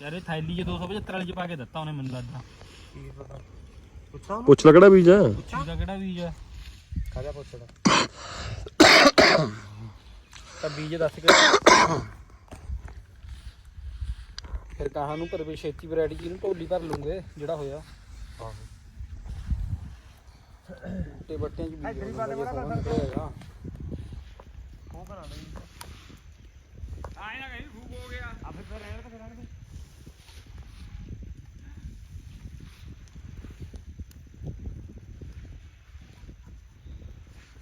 ਯਾਰ ਇਹ ਥੈਲੀ 'ਚ 275 ਵਾਲੀ 'ਚ ਪਾ ਕੇ ਦਿੱਤਾ ਉਹਨੇ ਮੈਨੂੰ ਲੱਗਦਾ। ਕੀ ਪਤਾ। ਪੁੱਛਾਂ? ਉਹਨੂੰ? ਪੁੱਛ ਲੈ ਕਿਹੜਾ ਬੀਜ ਆ? ਪੁੱਛੀ ਦਾ ਕਿਹੜਾ ਬੀਜ ਆ? ਕਾਹਦਾ ਪੁੱਛਦਾ ਤਾਂ ਬੀਜ ਦੱਸ ਕੇ ਫਿਰ ਕਹਾਂ ਨੂੰ ਪਰ ਛੇਤੀ ਵੈਰਾਈਟੀ ਜੀ ਨੂੰ ਢੋਲੀ ਭਰ ਲੂੰਗੇ ਜਿਹੜਾ ਹੋਇਆ। ਆਹੋ ਤੇ ਬੱਟਿਆਂ 'ਚ ਬੀਜ ਇੱਧਰ ਹੀ ਪਾ ਦੇ ਬੜਾ ਸੋਹਣਾ ਦੇ ਆਏ ਨਾ ਕਹੀਂ ਫੂਕ ਹੋ ਗਿਆ। ਆ ਫਿਰ ਫਿਰ ਰਹਿਣ ਤੇ ਫਿਰ ਰਹਿਣ ਦੇ।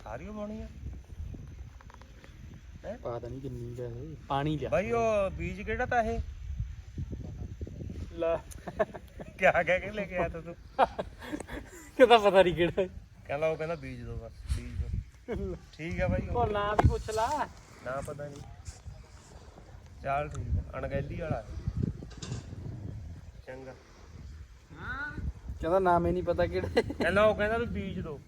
ਸਾਰੀ ਪਾਉਣੀ ਆ ਪਤਾ ਨਹੀਂ ਕਿੰਨੀ ਵੈਸੇ ਪਾਣੀ ਲਿਆ। ਬਾਈ ਉਹ ਬੀਜ ਕਿਹੜਾ ਤਾਂ ਇਹ? ਲੈ। ਕਿਆ ਕਹਿ ਕੇ ਲੈ ਕੇ ਆਇਆ ਤਾ ਤੂੰ? ਕਿਤਾ ਪਤਾ ਨਹੀਂ ਕਿਹੜਾ। ਕਹਿੰਦਾ ਉਹ ਕਹਿੰਦਾ ਬੀਜ ਦੋ ਬਸ ਬੀਜ ਦੋ। ਠੀਕ ਆ ਬਾਈ ਉਹ ਨਾਂ ਵੀ ਪੁੱਛ ਲਾ। ਨਾ ਪਤਾ ਨਹੀਂ। ਚੱਲ ਠੀਕ ਆ ਅਣਗਹਿਲੀ ਵਾਲਾ। ਹੈ। ਚੰਗਾ ਕਹਿੰਦਾ ਨਾਮ ਹੀ ਨਹੀਂ ਪਤਾ ਕਿਹੜੇ। ਕਹਿੰਦਾ ਉਹ ਕਹਿੰਦਾ ਵੀ ਬੀਜ ਦੋ।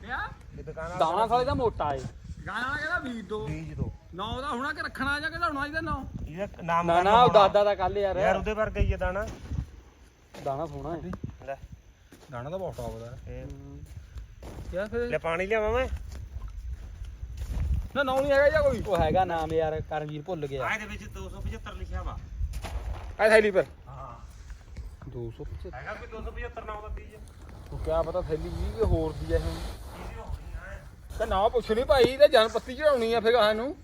ਕਿਆ? ਇਹ ਦੁਕਾਨ ਵਾਲਾ ਦਾਣਾ ਸਾਲੇ ਦਾ ਮੋਟਾ ਏ। ਗਾਣਾ ਵਾਲਾ ਕਹਿੰਦਾ ਬੀਜ ਦੋ। ਬੀਜ ਦੋ। ਨਾ ਉਹਦਾ ਹੁਣਾ ਕਿ ਰੱਖਣਾ ਜਾਂ ਕਿਹਦਾ ਹੋਣਾ ਇਹਦਾ ਨਾ? ਇਹਦਾ ਨਾਮ ਨਾ ਨਾ ਉਹ। ਦਾਦਾ ਦਾ ਕੱਲ ਯਾਰ। ਯਾਰ ਉਹਦੇ ਵਰਗਾ ਹੀ ਹੈ ਦਾਣਾ। ਦਾਣਾ ਸੋਹਣਾ ਹੈ ਲੈ। ਗਾਣਾ ਤਾਂ ਬਹੁਤ ਟੌਪ ਦਾ ਇਹ ਯਾਰ ਫਿਰ? ਲੈ ਪਾਣੀ ਲਿਆਵਾਂ ਮੈਂ। ਨਾ ਨਾਉ ਨਹੀਂ ਹੈਗਾ ਜਾਂ ਕੋਈ? ਉਹ ਹੈਗਾ ਨਾਮ ਯਾਰ ਕਰਮਵੀਰ ਭੁੱਲ ਗਿਆ। ਇਹਦੇ ਵਿੱਚ 275 ਲਿਖਿਆ ਵਾ। ਐ ਥੈਲੀ ਪਰ ਹਾਂ। 275 ਹੈਗਾ ਕੋਈ 275 ਨਾਮ ਦਾ ਬੀਜ। ਉਹ ਕਿਆ ਪਤਾ ਥੈਲੀ ਵੀ ਕਿ ਹੋਰ ਦੀ ਐ ਹੁਣ ਆ ਤੇ ਨਾ ਪੁੱਛਣੀ ਭਾਈ ਤੇ ਜਨ ਪੱਤੀ ਚੜਾਉਣੀ ਆ ਫਿਰ ਗਾਹਾਂ ਨੂੰ।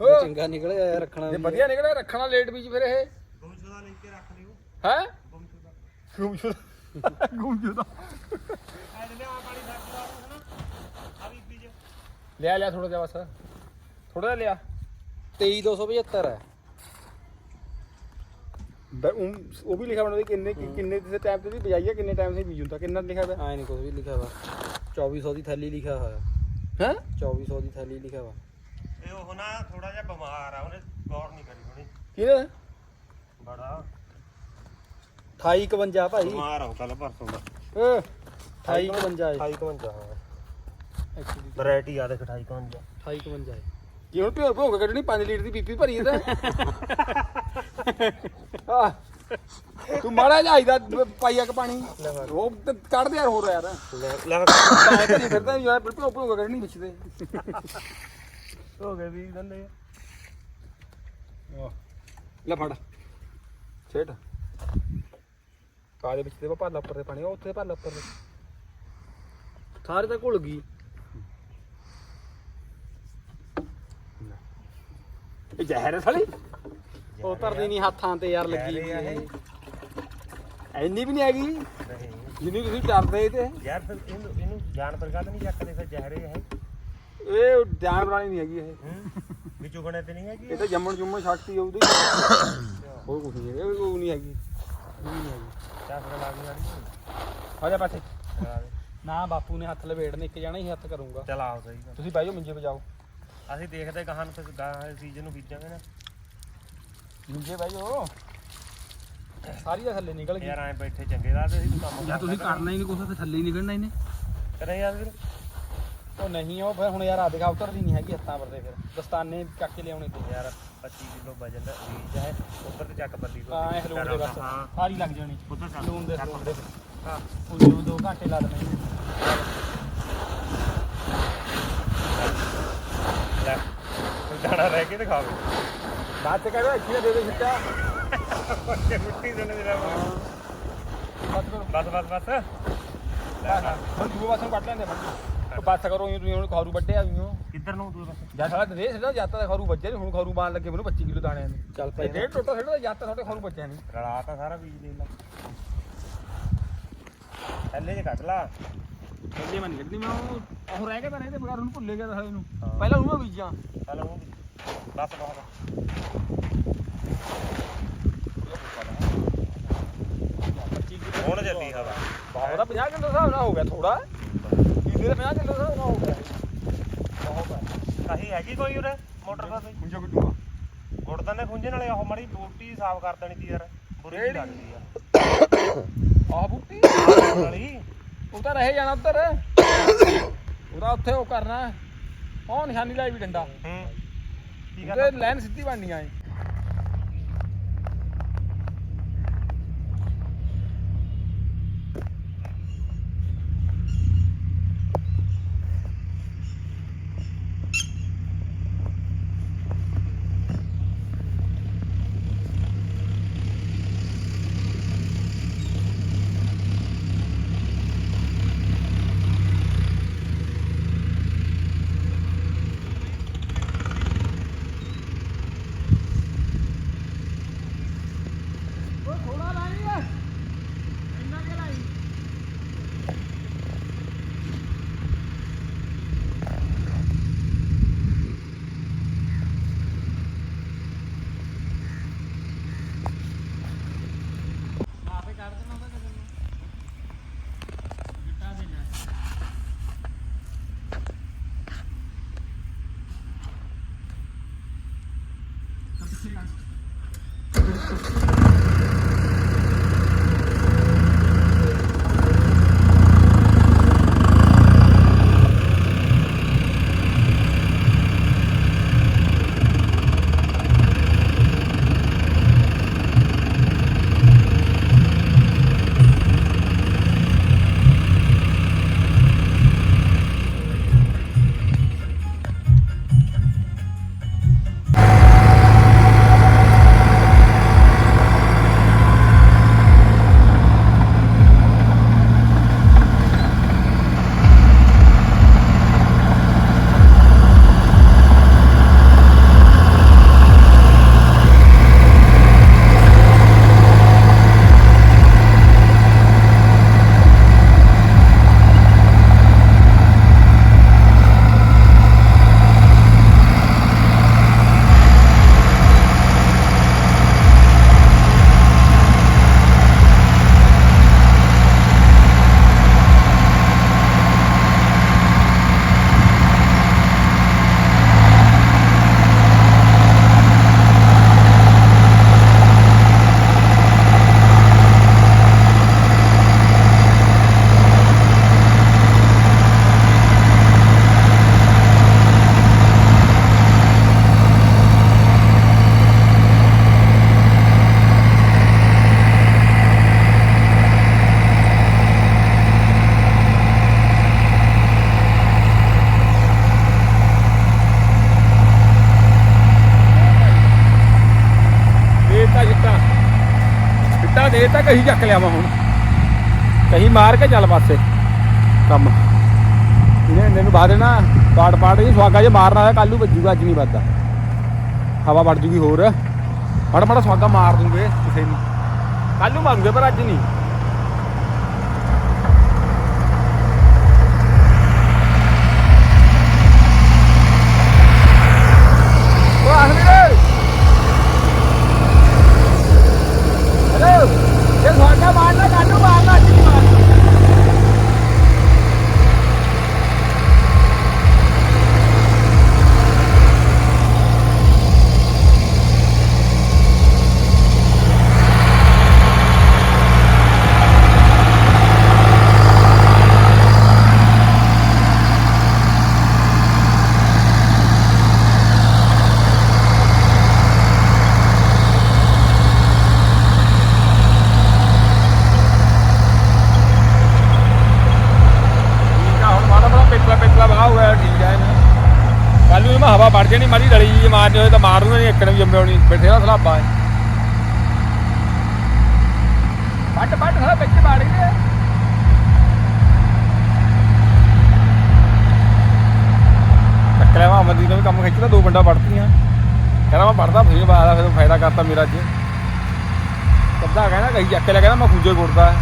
ਜੇ ਚੰਗਾ ਨਿਕਲਿਆ ਯਾਰ ਰੱਖਣਾ ਜੇ ਵੀ ਵਧੀਆ ਨਿਕਲਿਆ ਰੱਖਣਾ ਲੇਟ ਵਿੱਚ ਫਿਰ ਇਹ। ਗੁੰਮਸ਼ੁਦਾ ਲਿਖ ਕੇ ਰੱਖ ਲਿਓ। ਹੈ? ਗੁੰਮਸ਼ੁਦਾ। ਗੁੰਮਜੂਦਾ ਗੁੰਮਜੂਦਾ ਐ ਲੈ ਆ ਪਾਣੀ ਫੜ ਲਾ ਹਨਾ? ਆ ਵੀ ਬੀਜ। ਲਿਆ ਲਿਆ ਥੋੜਾ ਜਿਹਾ ਬਸ। ਥੋੜਾ ਜਿਹਾ ਲਿਆ। 23275 ਹੈ। ਬ- ਉਹ ਉਹ ਵੀ ਲਿਖਿਆ ਬਣਦਾ ਕਿੰਨੇ ਕਿੰਨੇ ਦੇ ਟਾਈਮ ਤੇ ਵੀ ਬਜਾਈ ਆ ਕਿੰਨੇ ਟਾਈਮ ਸੇ ਬੀਜ ਹੁੰਦਾ ਕਿੰਨਾ ਲਿਖਿਆ ਹੋਇਆ? ਐ ਨਹੀਂ ਕੁਝ ਵੀ ਲਿਖਿਆ ਵਾ 2400 ਦੀ ਥੈਲੀ ਲਿਖਿਆ ਹੋਇਆ। ਹੈ? 2400 ਦੀ ਥੈਲੀ ਲਿਖਿਆ ਵਾ। ਇਹ ਉਹ ਨਾ ਥੋੜਾ ਜਿਹਾ ਬਿਮਾਰ ਆ ਉਹਨੇ ਗੌਰ ਨਹੀਂ ਕਰੀ ਹੋਣੀ। ਕਿਹਨੇ ਬੜਾ। 2851 ਭਾਈ। ਬਿਮਾਰ ਆ ਕੱਲ ਪਰਸੋਂ ਦਾ। ਏ। 2851 ਹੈ 2851 ਹਾਂ। ਐਕਚੁਅਲੀ। ਵੈਰਾਈਟੀ ਆ ਦੇਖ 2851 2851 ਹੈ ਜੇ ਹੁਣ ਭਿਓ ਭਿਓ ਕੇ ਕੱਢਣੀ 5 ਲੀਟਰ ਦੀ ਪੀਪੀ ਭਰੀ ਇਹਦਾ ਆ ਤੂੰ ਮਾੜਾ ਜਿਹਾ ਆਈਦਾ ਪਾਈਆ ਕ ਪਾਣੀ। ਉਹ ਤੇ ਕੱਢ ਦੇ ਯਾਰ ਹੋਰ ਯਾਰ। ਲੈ ਲੈ ਪਾਏ ਭਰੀ ਫਿਰਦਾ ਯਾਰ ਭਿਓ ਭਿਓ ਕੇ ਕੱਢਣੀ ਵਿੱਚ ਤੇ ਹੋ ਗਏ ਵੀ ਦੰਦੇ। ਲੈ ਫੜ। ਛੇਟ ਪਾ ਦੇ ਵਿੱਚ ਤੇ ਭਾਲਾ ਉੱਪਰ ਤੇ ਪਾਣੀ ਉਹ ਉੱਥੇ ਭਾਲਾ ਉੱਪਰ ਤੇ ਸਾਰੇ ਤਾਂ ਘੁਲ ਗਈ। ਇਹ ਜ਼ਹਿਰ ਹੈ ਸਾਲੀ? ਉਹ ਧਰਦੀ ਨਹੀਂ ਹੱਥਾਂ ਤੇ ਯਾਰ ਲੱਗੀ ਜ਼ਹਿਰ ਹੀ ਵੀ ਇਹ। ਐਨੀ ਵੀ ਨਹੀਂ ਹੈਗੀ। ਜਿੰਨੀ ਤੁਸੀਂ ਡਰਦੇ ਤੇ। ਯਾਰ ਫਿਰ ਇਹਨੂੰ ਇਹਨੂੰ ਜਾਨ ਪਰ ਗੱਲ ਨਹੀਂ ਚੱਕਦੇ ਫਿਰ ਜ਼ਹਿਰੇ ਹੈ। ਇਹ ਧਿਆਨ ਬਣਾਣੀ ਨਹੀਂ ਹੈਗੀ ਇਹ। ਹੂੰ? ਵੀ ਚੁਗਣੇ ਤੇ ਨਹੀਂ ਹੈਗੀ ਇਹ ਤਾਂ ਜੰਮਣ ਜੁੰਮਣ ਸ਼ਕਤੀ ਉਹਦੀ ਹੋਰ ਕੁਝ ਨਹੀਂ ਹੈ ਇਹ ਕੋਈ ਨਹੀਂ ਹੈਗੀ। ਨਹੀਂ ਹੈਗੀ ਚਾਸੜਾ ਲੱਗਣੀ ਵਾਲੀ ਆ ਜਾ ਪਾਸੇ। ਨਾ ਬਾਪੂ ਨੇ ਹੱਥ ਲਵੇੜਨੇ ਇੱਕ ਜਾਣਾ ਹੀ ਹੱਥ ਕਰੂੰਗਾ। ਚਲ ਆਓ ਸਹੀ ਤੁਸੀਂ ਬਹਿ ਜਾਓ ਮੰਜੇ ਵਜਾਓ ਅਸੀਂ ਦੇਖਦੇ ਗਾਹਾਂ ਨੂੰ ਫਿਰ ਗਾਹਾਂ ਸੀਜ਼ਨ ਨੂੰ ਬੀਜਾਂਗੇ ਨਾ। ਮੰਜੇ ਬਹਿ ਜਾਓ। ਸਾਰੀ ਦਾ ਥੱਲੇ ਨਿਕਲ ਗਈ। ਯਾਰ ਐਂ ਬੈਠੇ ਚੰਗੇ ਦਾ ਅਸੀਂ ਕੰਮ ਜਾਂ ਤੁਸੀਂ ਕਰਨਾ ਹੀ ਨਹੀਂ ਕੁਛ ਤੇ ਥੱਲੇ ਹੀ ਨਿਕਲਣਾ ਇਹਨੇ। ਕਰੇ ਯਾਰ ਵੀਰ ਉਹ ਨਹੀਂ ਉਹ ਫਿਰ ਹੁਣ ਯਾਰ ਆ ਦਿਖਾ ਉਤਰਦੀ ਨਹੀਂ ਹੈਗੀ ਹੱਥਾਂ ਪਰ ਤੇ ਫਿਰ। ਦਸਤਾਨੇ ਚੱਕ ਕੇ ਲਿਆਉਣੇ ਤੇ। ਯਾਰ 25 ਕਿਲੋ ਵਜਨ ਦਾ ਬੀਜ ਹੈ ਉੱਪਰ ਤੇ ਚੱਕ ਬੱਲੀ ਤੋਂ ਇਹ ਹਲੂਣ ਦੇ ਬਸ। ਹਾਂ। ਸਾਰੀ ਲੱਗ ਜਾਣੀ। ਉੱਧਰ ਚੱਕ ਲੂਣ ਦੇ ਚੱਕ। ਲੂਣ ਦੇ। ਹਾਂ। ਉਹ ਦੋ ਦੋ ਘੰਟੇ ਲਾ ਦੇਣੇ ਲੈ ਜਾਣਾ ਰਹਿ ਕੇ ਦਿਖਾਵੇ ਬਾਅਦ ਚ ਕਹਿੰਦਾ ਇੱਥੇ ਦੇ ਦੇ ਸਿੱਟਾ। ਕਿ ਮਿੱਟੀ ਦੇਣੇ ਦੇ ਬਸ ਕਰੋ ਬਸ। ਬਸ ਬਸ ਹੁਣ ਦੂਏ ਪਾਸੋਂ ਕੱਟ ਲੈਂਦੇ ਬੰਦੇ ਬਸ ਕਰੋ ਇਹ ਤੁਸੀਂ ਹੁਣ ਖਾਰੂ ਵੱਢਿਆ ਵੀ ਹੋ ਕਿੱਧਰ ਨੂੰ ਤੂੰ ਬਸ ਜਾਂ ਸਾਲਾ ਦੇ ਸਿੱਟਾ ਜਾਤਾ ਦਾ ਖਾਰੂ ਵੱਜਿਆ ਨੀ, ਹੁਣ ਖਾਰੂ ਮਾਰਨ ਲੱਗੇ ਮੈਨੂੰ 25 ਕਿਲੋ ਦਾਣਿਆਂ ਨੂੰ ਚੱਲ ਇਹ ਪਏ ਡੇਢ ਟੋਟਾ ਸਿੱਟਦਾ ਜਾਤਾ ਤੁਹਾਡੇ ਖਾਰੂ ਵੱਜਿਆ ਨਹੀਂ ਰਲਾ ਤਾਂ ਸਾਰਾ ਬੀਜ ਲੈ ਲਾ। ਥੱਲੇ ਜੇ ਕੱਢ ਲਾ। ਥੱਲੇ ਮੈਂ ਉਹ ਉਹ ਰਹਿ ਗਿਆ ਤਾਂ ਇਹਦੇ ਬਗਾਰ ਉਹਨੂੰ ਭੁੱਲੇ ਗਿਆ ਤਾਂ ਇਹਨੂੰ ਹਾਂ। ਪਹਿਲਾਂ ਉਹਨੂੰ ਮੈਂ ਬੀਜਾਂ। ਚੱਲ ਉਹ ਵੀ। ਬਸ ਬਹੁਤ ਹੁਣ ਚੱਲੀ ਹਵਾ? ਬਹੁਤ ਆ 50 ਕਿਲੋ ਹਿਸਾਬ ਨਾਲ ਹੋ ਗਿਆ ਥੋੜਾ ਕਿੰਨੇ ਦਾ 50 ਕਿਲੋ ਹਿਸਾਬ ਨਾਲ ਹੋ ਗਿਆ। ਬਹੁਤ ਹੈ ਕਹੀ ਹੈਗੀ ਕੋਈ ਉਰੇ ਮੋਟਰ ਦਾ ਤੇ ਮੁੰਜਾ ਗੁੱਡੂਆ ਗੁੜਦਾਂ ਨੇ ਖੁੰਝੇ ਨਾਲੇ ਉਹ ਮੜੀ ਬੂਟੀ ਸਾਫ਼ ਕਰ ਦੇਣੀ ਤੀ ਯਾਰ। ਬੁਰੀ ਜਿਹੀ ਲੱਗਦੀ ਆ। ਆਹ ਬੂਟੀ? ਵਾਲੀ। ਉਹ ਤਾਂ ਰਹਿ ਜਾਣਾ ਉੱਧਰ। ਉਹਦਾ ਉੱਥੇ ਉਹ ਕਰਨਾ। ਉਹ ਨਿਸ਼ਾਨੀ ਲਾਈ ਵੀ ਡੰਡਾ। ਹੂੰ। ਕੀ ਲਾਈਨ ਸਿੱਧੀ ਬਣਨੀ ਆਏ ਜਿੱਤਾ ਦੇਤਾ ਕਹੀ ਚੱਕ ਲਿਆ ਹੁਣ। ਕਹੀ ਮਾਰ ਕੇ ਚੱਲ ਪਾਸੇ। ਕੰਮ। ਇਹਨੇ ਇਹਨੇ ਨੂੰ ਬਾਅਦ ਨਾ ਪਾੜ ਪਾੜ ਜੀ ਸਵਾਗਾ ਜੇ ਮਾਰਨਾ ਹੋਇਆ ਕੱਲੂ ਵੱਜੂਗਾ, ਅੱਜ ਨਹੀਂ ਵੱਜਦਾ। ਹਵਾ ਵੜ ਜੂਗੀ ਹੋਰ। ਮਾੜਾ ਮਾੜਾ ਸਵਾਗਾ ਮਾਰ ਦੂੰਗੇ ਕਿਸੇ ਨੂੰ। ਕੱਲੂ ਨੂੰ ਮਾਰੂਗੇ ਪਰ ਅੱਜ ਨਹੀਂ ਉਹ ਆਖਰੀ ਰੇ ਹੈਲੋ ਇਹ ਸਵਾਗਾ ਮਾਰਨਾ ਕੱਲ ਨੂੰ ਮਾਰਨਾ ਅੱਜ ਨਹੀਂ ਮਾਰਨਾ ਠੀਕ ਆ ਹੁਣ ਮਾੜਾ ਮਾੜਾ ਪੇਟਲਾ ਪੇਟਲਾ ਬਾਹ ਹੋਇਆ ਠੀਕ ਆ ਇਹਨਾਂ ਕੱਲ ਨੂੰ ਮੈਂ ਹਵਾ ਵੜ ਜਾਣੀ ਮਾੜੀ ਡਲੀ ਜੀ ਮਾਰਨੀ ਹੋਏ ਤਾਂ ਮਾਰ ਦੂੰਗਾ ਨਹੀਂ ਇੱਕ ਨੇ ਵੀ ਜੰਮੇ ਹੋਣੀ ਸਲਾਬਾ ਹੈ ਪੱਟ ਪੱਟ ਸਾਲਾ ਵਿੱਚ ਵੜ ਗਏ ਟੱਕਰਿਆ ਵਾ ਅਮਰਦੀਪ ਨੇ ਵੀ ਕੰਮ ਖਿੱਚਦਾ, ਦੋ ਬੰਦਾ ਵੜਤੀਆਂ ਕਹਿੰਦਾ ਮੈਂ ਵੜਦਾ ਫਿਰ ਬਾਅਦ ਫਿਰ ਫਾਇਦਾ ਕਰਤਾ ਮੇਰਾ ਅੱਜ। ਕੱਦਾ ਕਹਿੰਦਾ, ਕਹੀ ਚੱਕ ਲਿਆ ਕਹਿੰਦਾ ਮੈਂ ਖੂਜੇ ਗੁੜਦਾ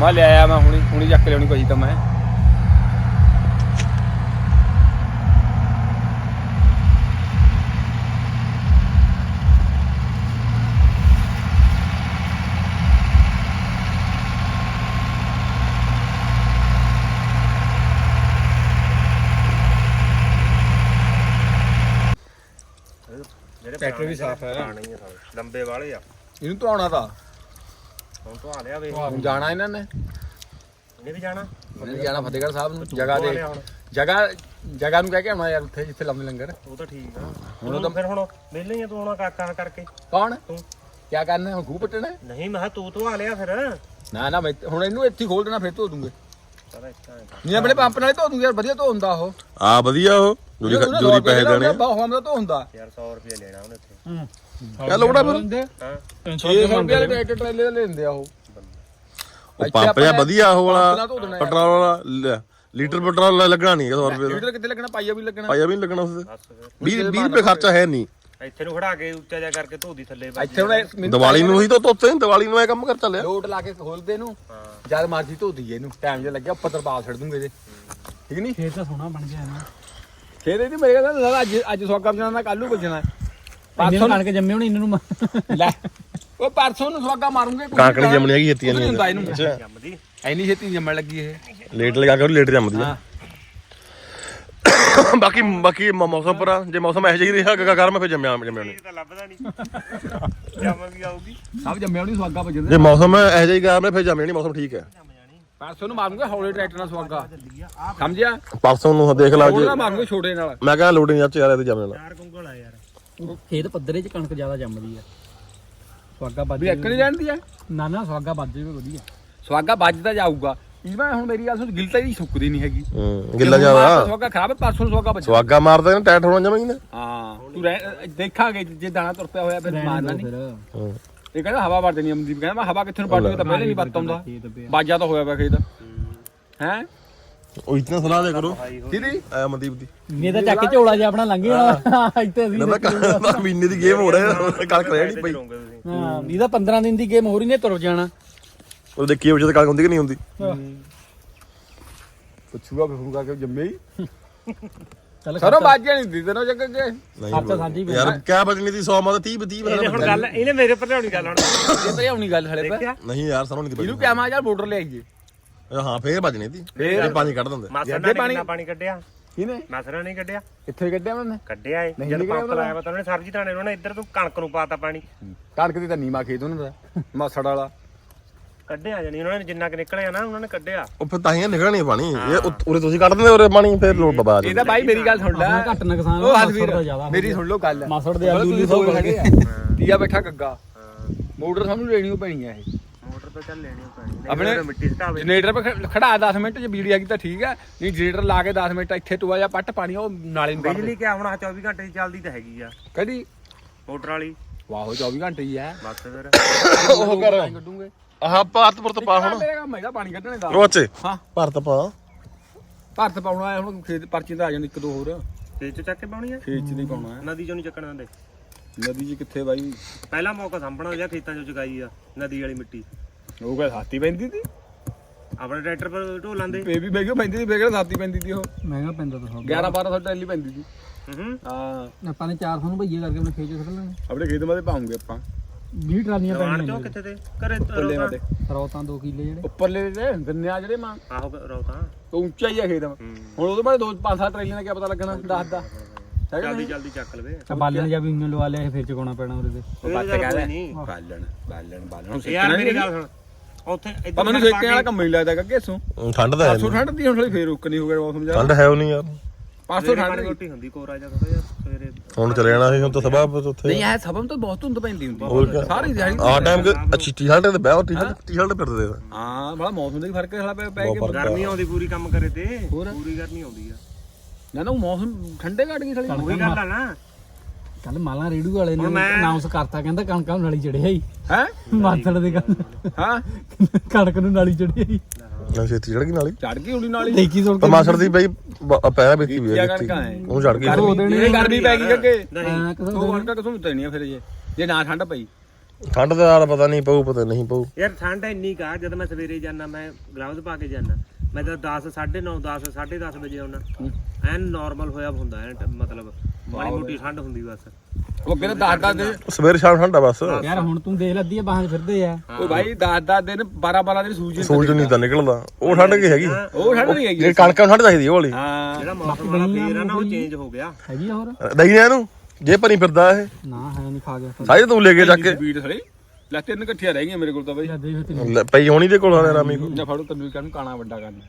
ਮੈਂ ਲੈ ਆਇਆ ਮੈਂ ਹੁਣੀ ਹੁਣੀ ਚੱਕ ਲਿਆਉਣੀ ਪਈ ਤਾਂ ਮੈਂ। ਟਰੈਕਟਰ ਵੀ ਸਾਫ਼ ਹੈ। ਪੁਰਾਣੇ ਹੀ ਆ ਸਾਰੇ, ਲੰਬੇ ਵਾਲੇ ਆ। ਇਹਨੂੰ ਧਵਾਉਣਾ ਤਾਂ। ਹੁਣ ਤੋਂ ਆ ਲਿਆ ਵੇ। ਹੁਣ ਜਾਣਾ ਇਹਨਾਂ ਨੇ। ਇਹਨੇ ਵੀ ਜਾਣਾ। ਇਹਨੇ ਜਾਣਾ ਫਤਿਹਗੜ੍ਹ ਸਾਹਿਬ ਨੂੰ। ਜਗ੍ਹਾ ਧਵਾ ਦੇ ਹੁਣ। ਜਗ੍ਹਾ ਜਗ੍ਹਾ ਨੂੰ ਕਹਿ ਕੇ ਆਉਣਾ ਯਾਰ ਉੱਥੇ ਜਿੱਥੇ ਲਾਉਂਦੇ ਲੰਗਰ। ਉਹ ਤਾਂ ਠੀਕ ਆ। ਹੁਣ ਹੁਣ ਉਹ ਤਾਂ- ਫਿਰ ਹੁਣ ਵਿਹਲੇ ਹੀ ਆ ਤੂੰ ਆਉਣਾ ਕਾਕਾ ਕਰਕੇ। ਕੌਣ? ਤੂੰ। ਕੀ ਕਰਨਾ? ਹੁਣ ਖੂਹ ਪੱਟਣਾ? ਹੈ? ਨਹੀਂ ਮੈਂ ਕਿਹਾ ਤੂੰ ਧਵਾ ਲਿਆ ਫਿਰ। ਨਾ ਨਾ ਮੈਂ ਹੁਣ ਇਹਨੂੰ ਇੱਥੇ ਹੀ ਖੋਲ ਦੇਣਾ ਫਿਰ ਧੋ ਦੂੰਗੇ। ਪਤਾ ਇੱਥੇ ਨਹੀਂ ਆਪਣੇ ਪੰਪ ਨਾਲ ਹੀ ਧੋ ਦੂੰਗੇ ਯਾਰ ਵਧੀਆ ਧੋ ਹੁੰਦਾ ਉਹ। ਆ ਵਧੀਆ ਉਹ। ਜੂਰੀ ਜੂਰੀ ਪੈਸੇ ਦੇਣੇ ਬਹੁਤ ਹਮ ਦਾ ਧੋ ਹੁੰਦਾ। ਯਾਰ 100 ਰੁਪਏ ਲੈਣਾ ਉਹਨੇ ਇੱਥੇ ਚੱਲ ਲੋੜਾ ਫਿਰ? ਹਾਂ। 600 ਰੁਪਏ ਵਾਲੇ ਟਰੈਕਟਰ ਟਰੇਲੇ ਦੇ ਲੈਂਦੇ ਆ ਉਹ। ਉਹ ਪੰਪ ਵਧੀਆ ਉਹ ਵਾਲਾ। ਪੈਟਰੋਲ ਵਾਲਾ ਲੈ, ਲੀਟਰ ਪੈਟਰੋਲ ਲੱਗਣਾ ਨਹੀਂ 100 ਰੁਪਏ ਦਾ। ਲੀਟਰ ਕਿੱਥੇ ਲੱਗਣਾ? ਪਾਈਆ ਵੀ ਲੱਗਣਾ। ਪਾਇਆ ਵੀ ਨਹੀਂ ਲੱਗਣਾ ਉਸ ਬਸ ਫਿਰ। 20 20 ਰੁਪਏ ਖਰਚਾ ਹੈ ਨਹੀਂ ਇੱਥੇ ਨੂੰ ਖੜਾ ਕੇ ਉੱਚਾ ਜਾ ਕਰਕੇ ਧੋਦੀ ਥੱਲੇ ਇੱਥੇ ਹੁਣ ਦੀਵਾਲੀ ਨੂੰ ਹੀ ਤਾਂ ਤੋਤੇ ਦੀਵਾਲੀ ਨੂੰ ਇਹ ਕੰਮ ਕਰ ਚੱਲਿਆ। ਲੋਟ ਲਾ ਕੇ ਖੋਲਦੇ ਇਹਨੂੰ ਹਾਂ। ਜਦ ਮਰਜ਼ੀ ਧੋ ਦਈਏ ਇਹਨੂੰ। ਟਾਈਮ ਜਿਹਾ ਲੱਗਿਆ ਉੱਪਰ ਤਰਪਾਲ ਛੱਡ ਦੂੰਗੇ ਇਹਦੇ। ਠੀਕ ਨਹੀਂ ਫੇਰ ਤਾਂ ਸੋਹਣਾ ਬਣ ਗਿਆ ਖੇਤ ਇਹਦੀ ਮੇਰੇ ਕਹਿੰਦਾ ਅੱਜ ਅੱਜ ਸਵਾਗਾ ਬਜਾਣਾ ਕੱਲ ਨੂੰ ਬਜਣਾ ਇੰਨੇ ਪਰਸੋਂ ਕਣਕ ਜੰਮੇ ਹੋਣੀ ਇਹਨਾਂ ਨੂੰ ਮ- ਲੈ ਉਹ ਪਰਸੋਂ ਨੂੰ ਸਵਾਗਾ ਮਾਰੂਗੇ ਕਾਂਕੜੀ ਜੰਮਣੀ ਹੈਗੀ ਛੇਤੀ ਨਹੀਂ ਹੁੰਦਾ ਇਹਨੂੰ। ਜੰਮਦੀ। ਐਨੀ ਛੇਤੀ ਜੰਮਣ ਲੱਗੀ ਇਹ। ਲੇਟ ਲਗਾ ਕੇ ਲੇਟ ਜੰਮਦੀ ਆ। ਹਾਂ। ਬਾਕੀ ਬਾਕੀ ਮ- ਮੌਸਮ ਪਰ ਜੇ ਮੌਸਮ ਇਹੋ ਜਿਹਾ ਹੀ ਰਿਹਾ ਗ- ਗਰਮ ਫਿਰ ਜੰਮਿਆ ਜੰਮਿਆ ਨਹੀਂ ਇਹ ਤਾਂ ਲੱਭਦਾ ਨਹੀਂ। ਜੰਮ ਵੀ ਆਊਗੀ। ਸਭ ਜੰਮਿਆ ਨਹੀਂ ਸਵਾਗਾ ਵੱਜਦੇ ਜੇ ਮੌਸਮ ਇਹੋ ਜਿਹਾ ਹੀ ਗਰਮ ਹੈ ਫਿਰ ਜੰਮਿਆ ਨਹੀਂ ਮੌਸਮ ਠੀਕ ਹੈ। ਪਰਸੋਂ ਨੂੰ ਮਾਰੂੰਗਾ ਹੌਲੇ ਟਰੈਕਟਰ ਨਾਲ ਸਵਾਗਾ। ਸਮਝਿਆ? ਪਰਸੋਂ ਨੂੰ ਦੇਖ ਲਾ ਉਹਦਾ ਜੇ। ਮਾਰੂੰਗਾ ਛੋਟੇ ਨਾਲ। ਮੈਂ ਕਹਿੰਦਾ ਲੋਡਿੰਗ ਆ ਯਾਰ ਇਹਦੇ ਜੰਮਣਾ ਚਾਰ ਕੁੰਗਲ ਆ ਯਾਰ। ਖੇਤ ਪੱਧਰੇ 'ਚ ਕਣਕ ਜ਼ਿਆਦਾ ਜੰਮਦੀ ਆ। ਸਵਾਗਾ ਵੱਜ ਵੀ ਇੱਕ ਨਹੀਂ ਆ? ਨਾ ਨਾ ਸਵਾਗਾ ਵੱਜ ਜਾਵੇ ਵਧੀਆ। ਸਵਾਗਾ ਵੱਜਦਾ ਜਾਊਗਾ। ਇਹਦਾ ਹੁਣ ਮੇਰੀ ਗੱਲ ਸੁਣ ਗਿਲ ਤਾਂ ਹੀ ਸੁੱਕਦੀ ਨਹੀਂ ਹੈਗੀ। ਹੂੰ ਗਿੱਲਾ ਜ਼ਿਆਦਾ। ਸਵਾਗਾ ਖਰਾਬ ਹੈ ਪਰਸੋਂ ਨੂੰ ਸਵਾਗਾ ਮਾਰਦਾ ਨੇ ਟਾਇਟ ਹੋਣਾ ਜਮਾ ਹੀ ਨਾ। ਹਾਂ ਤੂੰ ਰਹਿ- ਦੇਖਾਂਗੇ ਜੇ ਦਾਣਾ ਤੁਰ ਪਿਆ ਹੋਇਆ ਫਿਰ ਮਾਰਨਾ ਨਹੀਂ। ਇਹ ਕਹਿੰਦਾ ਹਵਾ ਵੜ ਦੇਣੀ ਅਮਦੀਪ ਕਹਿੰਦਾ ਮੈਂ ਹਵਾ ਕਿੱਥੇ ਨੂੰ ਵੱਢੂਗਾ ਤਾਂ ਪਹਿਲੇ ਨਹੀਂ ਵੱਤ ਆਉਂਦਾ। ਬਾਜਾ ਤਾਂ ਹੋਇਆ ਪਿਆ ਖੇਤ। ਹੈ। ਉਹ ਇਤਨਾ ਸਲਾਹ ਦੇ ਕਰੋ। ਕਿਹਦੀ? ਆਇਆ ਮਨਦੀਪ ਦੀ। ਨੇ ਤਾਂ ਚੱਕ ਝੋਲਾ ਜਿਹਾ ਆਪਣਾ ਲੰਘ ਜਾਣਾ। ਇੱਥੇ ਅਸੀਂ ਨਾ ਕਹਿੰਦਾ ਮਹੀਨੇ ਦੀ ਗੇਮ ਹੋ ਰਿਹਾ ਕੱਲ ਕਰਿਆ ਨਹੀਂ ਪਈ ਹਾਂ ਇਹਦਾ 15 ਦਿਨ ਦੀ ਗੇਮ ਹੋ ਰਹੀ ਨੇ ਤੁਰ ਜਾਣਾ। ਉਹ ਦੇਖੀ ਉਹ ਜਦ ਕੱਲ ਹੁੰਦੀ ਕਿ ਨਹੀਂ ਹੁੰਦੀ। ਪੁੱਛੂਗਾ ਫਿਰੂਗਾ ਕਿ ਜੰਮੇ ਹੀ। ਸਰੋਂ ਬਾਜਿਆ ਨਹੀਂ ਦੀ ਤੈਨੂੰ ਜੱਗ ਕੇ ਖਰਚਾ ਸਾਂਝੀ ਪਈ ਯਾਰ ਕਿਆ ਬਚਣੀ ਦੀ 100 ਮਾਦਾ 30 30 ਇਹਨੇ ਹੁਣ ਗੱਲ ਇਹਨੇ ਮੇਰੇ ਪਰ ਲਿਆਉਣੀ ਗੱਲ ਹੁਣ। ਇਹ ਤਾਂ ਆਉਣੀ ਗੱਲ ਹਲੇ ਪਰ ਦੇਖਿਆ? ਨਹੀਂ ਯਾਰ ਸਾਨੂੰ ਨਹੀਂ ਇਹਨੂੰ ਕਿਹਾ ਮਾ ਯਾਰ ਬਾਰਡਰ ਲੈ ਆਈਏ। ਹਾਂ ਫੇਰ ਬਚਣੀ ਤੀ ਫੇਰ? ਪਾਣੀ ਕੱਢ ਦਿੰਦੇ। ਮਾਸਰ ਨੇ ਪਾਣੀ- ਕਿੰਨਾ ਪਾਣੀ? ਕੱਢਿਆ? ਕਿਹਨੇ? ਮਾਸਰ ਨੇ ਕੱਢਿਆ? ਇੱਥੇ ਕੱਢਿਆ ਉਹਨੇ? ਕੱਢਿਆ ਏ। ਜਦ ਪੰਪ। ਲਾਇਆ ਪਤਾ ਉਹਨੇ ਧਾਣੇ ਉਹਨਾਂ ਨੇ ਇੱਧਰ ਤੋਂ ਕਣਕ ਨੂੰ ਪਾਤਾ ਪਾਣੀ। ਕਣਕ ਦੀ ਤਾਂ ਨੀਮਾ ਖੇਤ ਉਹਨਾਂ ਦਾ ਮਾਸੜ ਵਾਲਾ। ਕੱਢਿਆ ਜਾਨੀ ਉਹਨਾਂ ਨੇ ਜਿੰਨਾ ਕਿ ਨਿਕਲਿਆ ਨਾ ਉਹਨਾਂ ਨੇ ਕੱਢਿਆ। ਉਹ ਫਿਰ ਤਾਂ ਹੀ ਨਿਕਲਣੀ ਪਾਣੀ। ਇਹ ਉਰੇ ਤੁਸੀਂ ਕੱਢ ਦਿੰਦੇ ਉਰੇ ਪਾਣੀ ਫੇਰ ਲੋਡ ਬਬਾ ਇਹਦਾ ਬਾਈ ਮੇਰੀ ਗੱਲ ਸੁਣ ਲੈ। ਆਪਣਾ ਘੱਟ ਨੁਕਸਾਨ ਉਹ ਮਾਸੜ ਹਸਵੀਰ ਦਾ ਜ਼ਿਆਦਾ ਮੇਰੀ ਸੁਣ ਲਓ ਗੱਲ। ਮਾਸੜ ਦੇ ਆਲੂ ਦੀ ਸੌ ਖੜੇ ਆ। ਤੀਆ ਬੈਠਾ ਗੱਗਾ ਮੋਟਰ ਸਾਨੂੰ ਲੈਣੀ ਓ ਪੈਣੀ ਆ ਇਹ। ਮੋਟਰ ਤੋਂ ਚੱਲ ਲੈਣੀ ਪੈਣੀ। ਨਹੀਂ ਆਪਣੇ ਆਪਣੇ ਮਿੱਟੀ ਸਟਾਵੇ ਜਨਰੇਟਰ ਪਰ ਖ- ਖੜਾ 10 ਮਿੰਟ ਜੇ ਬਿਜਲੀ ਆ ਗਈ ਤਾਂ ਠੀਕ ਹੈ ਨਹੀਂ ਜਨਰੇਟਰ ਲਾ ਕੇ 10 ਮਿੰਟ ਇੱਥੇ ਟੂਆ ਜਾਂ ਪੱਟ ਪਾਣੀ ਉਹ ਨਾਲੇ ਨੂੰ ਬਿਜਲੀ ਕਿਆ ਹੁਣ ਆਹ 24 ਘੰਟੇ ਦੀ ਚੱਲਦੀ ਤਾਂ ਹੈਗੀ ਆ। ਕਦੀ? ਮੋਟਰ ਵਾਲੀ। ਵਾਹੋ 24 ਘੰਟੇ ਹੀ ਹੈ ਬਸ ਫਿਰ। ਉਹ ਕਰ ਕੱਢੂਗੇ ਆਹ ਭਾਰਤਪੁਰ ਤੋਂ ਪਾ ਹੁਣ। ਮੇਰਾ ਕੰਮ ਹੈਗਾ ਪਾਣੀ ਕੱਢਣੇ ਦਾ। ਉਹ ਅੱਛੇ ਹਾਂ। ਭਾਰਤ ਪਾ ਭਾਰਤ ਪਾਉਣਾ ਹੈ ਹੁਣ ਖੇਤ ਪਰਚੀ ਤਾਂ ਆ ਜਾਂਦੀ ਇੱਕ ਦੋ ਹੋਰ। ਖੇਤ ਚ ਚੱਕ ਕੇ ਪਾਉਣੀ ਆ ਖੇਤ ਚ ਨਹੀਂ ਪਾਉਣਾ ਹੈ। ਨਦੀ ਚੋਂ ਨਹੀਂ ਚੱਕਣ ਦਿੰਦੇ ਨਦੀ ਜੀ ਕਿੱਥੇ ਬਾਈ? ਪਹਿਲਾ ਮੌਕਾ ਸਾਂਭਣਾ ਜਾਂ ਖੇਤਾਂ ਚੋਂ ਚੁਕਾਈ ਆ ਨਦੀ ਵਾਲੀ ਮਿੱਟੀ। ਉਹ ਕਹਿੰਦਾ ਹਾਤੀ ਪੈਂਦੀ ਸੀ ਆਪਣੇ ਟਰੈਕਟਰ ਪਰ ਢੋ ਲਾਂਦੇ ਬੇਬੀ ਬੈਗੋ ਪੈਂਦੀ ਸੀ ਬੇਗੜ ਹਾਤੀ ਪੈਂਦੀ ਸੀ ਉਹ। ਮਹਿੰਗਾ ਪੈਂਦਾ ਤਾਂ 11 1200 ਟੈਲੀ ਪੈਂਦੀ ਸੀ ਹੂੰ। ਹਾਂ। ਆਪਾਂ ਨੇ 400 ਨੂੰ ਭਈਏ ਕਰਕੇ ਆਪਣੇ ਖੇਤ ਚ ਖੜ ਲੈਣੇ। ਆਪਣੇ ਖੇਤ ਮਾਦੇ ਪਾਉਂਗੇ ਆਪਾਂ। 20 ਟਰਾਲੀਆਂ ਜਵਾਨ ਪੈਣੀਆਂ ਚੋਂ ਕਿੱਥੇ ਤੇ? ਘਰੇ ਉੱਪਰਲੇ ਰੌਤਾ? ਮਾਦੇ ਰੌਤਾਂ 2 ਕਿੱਲੇ ਜਿਹੜੇ। ਉੱਪਰਲੇ ਦੇ ਗੰਨੇ ਆ ਜਿਹੜੇ ਮਾਂ। ਆਹੋ ਰੌਤਾ। ਉਹ ਉੱਚਾ ਹੀ ਆ ਖੇਤ ਹੂੰ। ਹੁਣ ਉਹਦੇ ਬਾਰੇ ਦੋ ਪੰਜ ਸੱਤ ਟਰੇਲੀਆਂ ਦਾ ਕੀ ਪਤਾ ਲੱਗਣਾ 10 ਦਾ ਹੈਗਾ ਜਲਦੀ ਨਹੀਂ? ਜਲਦੀ ਚੱਕ ਲਵੇ। ਤਾਂ ਬਾਲਣ ਜਾਂ ਵੀ ਉਹਨੇ ਲਵਾ ਲਿਆ ਇਹ ਫਿਰ ਚਕਾਉਣਾ ਪੈਣਾ ਉਹਦੇ ਤੇ। ਉਹ ਬੱਤ ਗੱਲ ਕਹਿ ਕੋਈ ਲੈ ਨਹੀਂ। ਬਾਲਣ ਬਾਲਣ ਬਾਲਣ। ਹੁਣ ਯਾਰ ਮੇਰੀ ਗੱਲ ਸੁਣ। ਉੱਥੇ ਪਰ ਇੱਧਰ ਮੈਨੂੰ ਸੇਕਣ ਵਾਲਾ ਕੰਮ ਨਹੀਂ ਲੱਗਦਾ ਕਿ ਸੋਂ। ਠੰਡ ਤਾਂ ਹੈ ਨੀ। ਠੰਡ ਦੀ ਹੁਣ ਥੋੜੀ ਫੇਰ ਰੁਕ ਨਹੀਂ ਹੋ ਗਿਆ ਮੌਸਮ ਜਾ ਠੰਡ ਹੈ ਉਹ ਨਹੀਂ ਯਾਰ। ਪਰਸੋਂ ਠੰਡ ਦੀ ਰੋਟੀ ਹੁੰਦੀ ਕੋਰਾ ਜਾ ਥੋੜਾ ਜਿਹਾ ਸਵੇਰੇ। ਹੁਣ ਚਲੇ ਜਾਣਾ ਸੀ ਹੁਣ ਤਾਂ ਸਭਾ ਉੱਥੇ। ਨਹੀਂ ਹੈ ਸਭਮ ਤੋਂ ਬਹੁਤ ਧੁੰਦ ਪੈਂਦੀ ਹੋਰ ਹੁੰਦੀ ਕਿਆ? ਸਾਰੀ ਦਿਹਾੜੀ ਆ ਟਾਈਮ ਕਿ ਅੱਛੀ ਟੀ-ਸ਼ਰਟ ਤੇ ਬਹਿ ਟੀ-ਸ਼ਰਟ ਟੀ-ਸ਼ਰਟ ਫਿਰਦੇ ਆ ਹਾਂ ਬੜਾ ਮੌਸਮ ਦਾ ਹੀ ਫ਼ਰਕ ਹੈ ਸਾਲਾ ਪੈ ਪੈ ਬਹੁਤ ਕੇ ਫ਼ਰਕ। ਗਰਮੀ ਆਉਂਦੀ ਪੂਰੀ ਕੰਮ ਕਰੇ ਤੇ ਹੋਰ? ਪੂਰੀ ਗਰਮੀ ਆਉਂਦੀ ਆ। ਨਾ ਨਾ ਉਹ ਮੌਸਮ ਠੰਡੇ ਘਟ ਗਈ ਸਾਲੀ। ਉਹੀ ਗੱਲ ਆ ਨਾ। ਕੱਲ ਮਾਲਾ ਰੇੜੂ ਵਾਲੇ ਨੇ ਹੁਣ ਮੈਂ- ਅਨਾਉਂਸ ਕਰਤਾ ਕਹਿੰਦਾ ਕਣਕਾਂ ਨੂੰ ਨਾਲੀ ਚੜਿਆ ਹੀ ਹੈ? ਮਾਸੜ ਦੇ ਗੱਲ। ਹਾਂ? ਕਣਕ ਨੂੰ ਨਾਲੀ ਚੜਿਆ ਹੀ ਛੇਤੀ ਚੜ ਗਈ ਨਾਲੀ? ਚੜ ਗਈ ਨਾਲ। ਦੇਖੀ ਸੁਣ ਕੇ ਟਮਾਸਰ ਦੀ ਬਈ ਪੈਰਾ ਬੀਤੀ ਵੀ ਉਹ ਚੜ ਗਈ। ਗਰਮੀ ਇਹ ਗਰਮੀ ਪੈ ਗਈ ਅੱਗੇ। ਨਹੀਂ। ਉਹ ਕਣਕਾਂ ਕਿਥੋਂ ਮਿਲਣੀਆਂ ਫਿਰ ਜੇ ਜੇ ਨਾ ਠੰਡ ਪਈ। ਠੰਡ ਦਾ ਯਾਰ ਪਤਾ ਨਹੀਂ ਪਊ ਪਤਾ ਨਹੀਂ ਪਊ। ਯਾਰ ਠੰਡ ਇੰਨੀ ਕਾ ਜਦ ਮੈਂ ਸਵੇਰੇ ਜਾਣਾ ਮੈਂ ਗਲਾਵਜ਼ ਪਾ ਕੇ ਜਾਣਾ ਮੈਂ ਤਾਂ 10 9:30 10 10:30 ਵਜੇ ਆਉਣਾ ਐਨ ਨਾਰਮਲ ਹੋਇਆ ਹੁੰਦਾ ਐਨ ਟ- ਮਤਲਬ ਮਾੜੀ ਮੋਟੀ ਠੰਡ ਹੁੰਦੀ ਬਸ। ਉਹ ਕਹਿੰਦਾ ਦਸ ਦਸ ਦਿਨ ਸਵੇਰੇ ਸ਼ਾਮ ਠੰਡਾ ਬਸ। ਯਾਰ ਹੁਣ ਤੂੰ ਦੇਖ ਲੱਦੀ ਆ ਬਾਹਾਂ 'ਚ ਫਿਰਦੇ ਆ। ਉਹ ਭਾਈ ਦਸ ਦਸ ਦਿਨ 12 12 ਦਿਨ ਸੂਰਜ ਸੂਰਜ ਨਹੀਂ ਤਾਂ ਨਿਕਲਦਾ। ਉਹ ਠੰਡ ਕੀ ਹੈਗੀ? ਉਹ ਠੰਡ ਨਹੀਂ ਹੈਗੀ। ਜੇ ਕਣਕਾਂ ਨੂੰ ਠੰਡ ਚਾਹੀਦੀ ਉਹ ਵਾਲੀ ਹਾਂ। ਜਿਹੜਾ ਮੌਸਮ ਵਾਲਾ ਫੇਰ ਆ ਨਾ ਉਹ ਚੇਂਜ ਹੋ ਗਿਆ। ਹੈਗੀ ਹੋਰ? ਦਈ ਨੇ ਇਹਨੂੰ ਜੇ ਭਰੀ ਫਿਰਦਾ ਇਹ। ਨਾ ਹੈ ਨਹੀਂ ਖਾ ਗਿਆ। ਸਾਈ ਤੂੰ ਲੈ ਕੇ ਜਾ ਕੇ। ਸਪੀਡ ਥੜੀ ਲੈ ਤਿੰਨ ਇਕੱਠੀਆਂ ਰਹਿ ਗਈਆਂ ਮੇਰੇ ਕੋਲ ਤਾਂ ਬਾਈ। ਪਈ ਹੋਣੀ ਦੇ ਕੋਲ ਆ ਰਾਮੀ ਕੋਲ ਜਾਂ ਫੜੋ ਤੈਨੂੰ ਕਹਿੰਨ ਕਾਣਾ ਵੱਡਾ ਕਰਨਾ।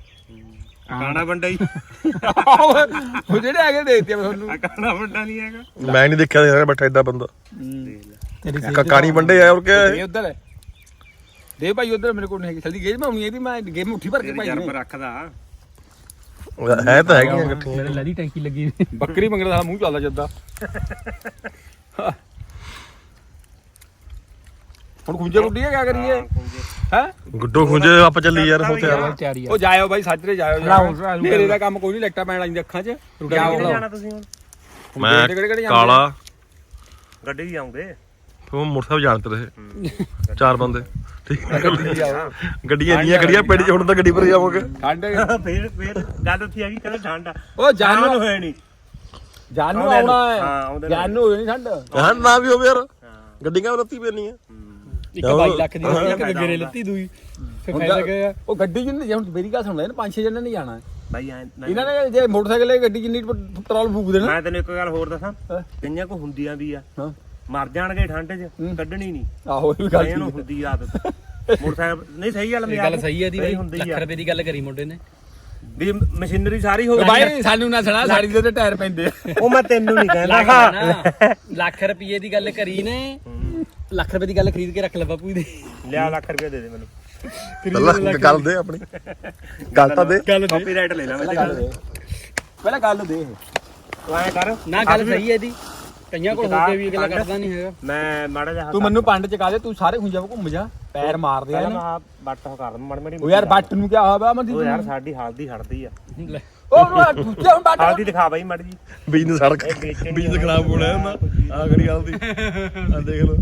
ਕਾਣਾ ਵੱਡਾ ਹੀ। ਉਹ ਜਿਹੜੇ ਹੈਗੇ ਦੇ ਦਿੱਤੇ ਤੁਹਾਨੂੰ। ਕਾਣਾ ਵੱਡਾ ਨਹੀਂ ਹੈਗਾ। ਮੈਂ ਨਹੀਂ ਦੇਖਿਆ ਯਾਰ ਬੈਠਾ ਏਡਾ ਬੰਦਾ। ਦੇਖ ਲੈ ਤੇਰੀ ਕਾਣੀ ਵੰਡੇ ਆ ਔਰ ਕਿਆ ਇਹ ਉਧਰ। ਹੈ ਦੇ ਭਾਈ ਉਧਰ ਮੇਰੇ ਕੋਲ ਨਹੀਂ ਹੈਗੀ। ਜਲਦੀ ਗੇਜ ਮੈਂ ਆਉਣੀ ਇਹਦੀ ਮੈਂ ਗੇਮ ਉੱਠੀ ਭਰ ਕੇ ਭਾਈ ਜਰ ਨੇ। ਪਰ ਰੱਖਦਾ ਹੈ ਤਾਂ ਹੈਗੀਆਂ ਇਕੱਠੀਆਂ ਮੇਰੇ ਲੜੀ ਟੈਂਕੀ ਲੱਗੀ। ਬੱਕਰੀ ਮੰਗਣ ਦਾ ਮੂੰਹ ਚੱਲਦਾ ਜੱਦਾ। ਹੁਣ ਖੁੰਝੇ ਗੁੱਡੀ ਹੈ ਕਿਆ ਕਰੀਏ? ਹੈ ਗੁੱਡੋ ਖੁੰਝੇ ਆਪਾਂ ਚੱਲੀ ਯਾਰ ਯਾਰ ਤਿਆਰੀ ਆ। ਉਹ ਜਾਇਓ ਬਾਈ ਸਾਜਰੇ ਜਾਇਓ। ਮੇਰੇ ਦਾ ਕੰਮ ਕੋਈ ਨਹੀਂ ਲੱਟਾ ਪੈਣ ਆਈਆਂ ਅੱਖਾਂ 'ਚ। ਜਾਣਾ ਤੁਸੀਂ ਹੁਣ? ਮੈਂ ਕਾਲਾ। ਗੱਡੀ ਹੀ ਆਉਂਗੇ ਫਿਰ ਮੋਟਰਸਾਈਕਲ ਜਾਣਦੇ ਰਹੇ। ਚਾਰ ਬੰਦੇ। ਠੀਕ ਹੈ ਗੱਡੀਆਂ ਇੰਨੀਆਂ ਖੜੀਆਂ ਪਿੰਡ 'ਚ ਹੁਣ ਤਾਂ ਗੱਡੀ ਪਰ ਜਾਵਾਂਗੇ। ਠੰਡ ਫੇਰ ਫੇਰ ਗੱਲ ਉੱਥੇ ਆ ਗਈ ਕਹਿੰਦੇ ਠੰਡ ਆ। ਉਹ ਜਾਨ ਹੋਇਆ ਨਹੀਂ ਜਾਨ। ਆਉਣਾ ਹਾਂ, ਹੈ। ਜਾਨ ਨੂੰ। ਹੋਈ ਨਹੀਂ ਠੰਡ। ਹਾਂ ਨਾ ਵੀ ਹੋਵੇ ਯਾਰ। ਹਾਂ। ਗੱਡੀ ਕਿਉਂ ਰੱਤੀ ਪੈਣੀ ਆ ਇੱਕ 22 ਲੱਖ ਦੀ ਇੱਕ ਗੇਰੇ ਲੱਤੀ ਦੂਈ। ਫਿਰ ਫਾਇਦਾ ਕੀ ਆ ਉਹ ਗੱਡੀ ਜਿੰਨੇ ਜੇ ਹੁਣ ਮੇਰੀ ਗੱਲ ਸੁਣ ਲੈ ਨਾ ਪੰਜ ਛੇ ਜਣੇ ਨਹੀਂ ਜਾਣਾ। ਬਾਈ ਐ ਇਹਨਾਂ ਨੇ ਜੇ ਮੋਟਰਸਾਈਕਲ ਇਹ ਗੱਡੀ ਜਿੰਨੀ ਪੈਟਰੋਲ ਫੂਕ ਦੇਣਾ। ਮੈਂ ਤੈਨੂੰ ਇੱਕ ਗੱਲ ਹੋਰ ਦੱਸਾਂ। ਕਈਆਂ ਕੋ ਹੁੰਦੀਆਂ ਵੀ ਆ ਹਾਂ। ਮਰ ਜਾਣਗੇ ਠੰਡ 'ਚ। ਕੱਢਣੀ ਨਹੀਂ। ਆਹੋ ਇਹ ਵੀ ਗੱਲ ਨੂੰ ਹੈ। ਹੁੰਦੀ ਆਦਤ। ਮੋਟਰਸਾਈਕਲ ਨਹੀਂ ਸਹੀ ਗੱਲ ਮਜ਼ਾਕ ਗੱਲ ਸਹੀ ਹੈ ਦੀ ਸਹੀ ਬਾਈ। ਹੁੰਦੀ ਲੱਖ ਆ ਰੁਪਏ ਦੀ ਗੱਲ ਕਰੀ ਮੁੰਡੇ ਨੇ। ਵੀ ਮਸ਼ੀਨਰੀ ਸਾਰੀ ਹੋ ਗਈ ਬਾਈ ਸਾਨੂੰ ਨਾ ਸੁਣਾ ਸਾਡੀ ਦੇ ਤੇ ਟਾਇਰ ਪੈਂਦੇ ਆ। ਉਹ ਮੈਂ ਤੈਨੂੰ ਨਹੀਂ ਕਹਿੰਦਾ। ਨਾ ਲੱਖ ਰੁਪਏ ਦੀ ਗੱਲ ਕਰੀ ਨੇ। ਲੱਖ ਰੁਪਏ ਦੀ ਗੱਲ ਖਰੀਦ ਕੇ ਰੱਖ ਲੈ ਬਾਪੂ ਦੀ। ਲਿਆ ਲੱਖ ਰੁਪਏ ਦੇ ਦੇ ਮੈਨੂੰ। ਪਹਿਲਾਂ ਗੱਲ ਦੇ ਆਪਣੀ। ਗੱਲ ਤਾਂ ਦੇ। ਕਾਪੀਰਾਈਟ ਲੈ ਲੈ ਮੈਂ। ਗੱਲ ਦੇ। ਪਹਿਲਾਂ ਗੱਲ ਦੇ। ਤੂੰ ਐ ਕਰ। ਨਾ ਗੱਲ ਸਹੀ ਹੈ ਦੀ ਕਈਆਂ ਕੋਲ ਹੋ ਕੇ ਵੀ ਅਗਲਾ ਕਰਦਾ ਨਹੀਂ ਹੈਗਾ। ਮੈਂ ਮਾੜਾ ਜਿਹਾ ਤੂੰ ਮੈਨੂੰ ਪੰਡ ਚ ਕਾ ਦੇ ਤੂੰ ਸਾਰੇ ਖੁੰਝਾ ਘੁੰਮ ਜਾ। ਪੈਰ ਮਾਰਦੇ ਆ ਨਾ। ਮੈਂ ਬੱਟ ਹੋ ਕਰ ਮੜ ਮੜੀ ਉਹ ਯਾਰ ਬੱਟ ਨੂੰ ਕਿਆ ਹੋਇਆ ਮਨ ਉਹ ਯਾਰ ਸਾਡੀ ਹਾਲਦੀ ਹੜਦੀ ਆ। ਲੈ। ਉਹ ਉਹ ਦੂਜੇ ਹੁਣ ਬੱਟ ਹਾਲਦੀ ਦਿਖਾ ਬਾਈ ਮੜ ਜੀ। ਬੀਜ ਨੂੰ ਸੜਕ। ਇਹ ਵੇਚਣੀ ਬੀਜ ਖਰਾਬ ਹੋਣਾ ਹੁੰਦਾ ਆ ਕਰੀ ਗੱਲ ਦੀ? ਆ ਦੇਖ ਲਓ।